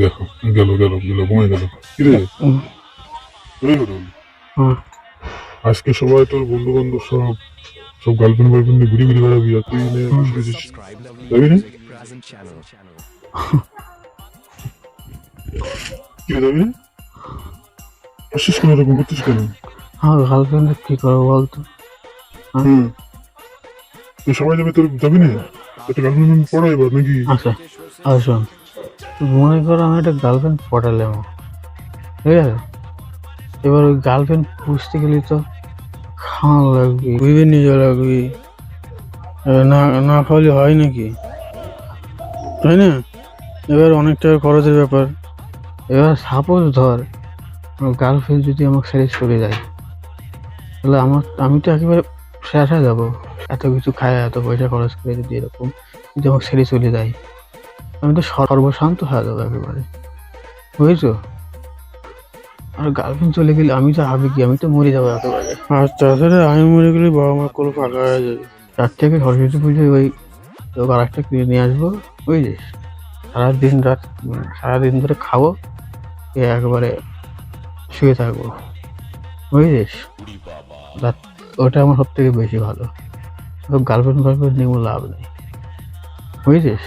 দেখো গেল গেল গেল গেল। কিরে। আজকে সবাই তোর বন্ধু বান্ধব সব সব গার্লফ্রেন্ড বয়ফ্রেন্ড ঘুরে ঘুরে বেড়াবি আর তুই নিয়ে যাবি না? কি যাবি না? কেন এরকম করছিস কেন? আমার গার্লফ্রেন্ডের কি করব বলতো? হুম। তুই সবাই যাবে তোর যাবি না? একটা গার্লফ্রেন্ড পড়াই এবার নাকি? আচ্ছা তুই মনে করো আমি একটা গার্লফ্রেন্ড পটালাম। ঠিক আছে? এবার ওই গার্লফ্রেন্ড খুঁজতে গেলে তো খাওয়া লাগবে বুঝবে নিজে লাগবে। না না খাওয়ালে হয় নাকি? তাই না? এবার অনেক টাকা খরচের ব্যাপার। এবার সাপোজ ধর গার্লফ্রেন্ড যদি আমাকে ছেড়ে চলে যায় তাহলে আমার, আমি তো একেবারে শেষ হয়ে যাব। এত কিছু খায়, এত পয়সা খরচ করে যদি এরকম যদি আমাকে ছেড়ে চলে যায় আমি তো সর্বশান্ত হয়ে যাব একেবারে। বুঝেছ? আর গার্লফ্রেন্ড চলে গেলে আমি তো হবে কি আমি তো মরে যাব একেবারে। আর তাছাড়া আমি মরে গেলে বাবা মা কোনো ফাঁকা হয়ে যাবে। তার থেকে সরস্বতী পুজোয় ওই তো একটা কিনে নিয়ে আসব বুঝলিস সারাদিন রাত মানে সারাদিন ধরে খাব এ একবারে শুয়ে থাকব বুঝলিস রাত ওটা আমার সব থেকে বেশি ভালো। গার্লফ্রেন্ড গার্লফ্রেন্ড নিয়ে লাভ নেই বুঝেছিস?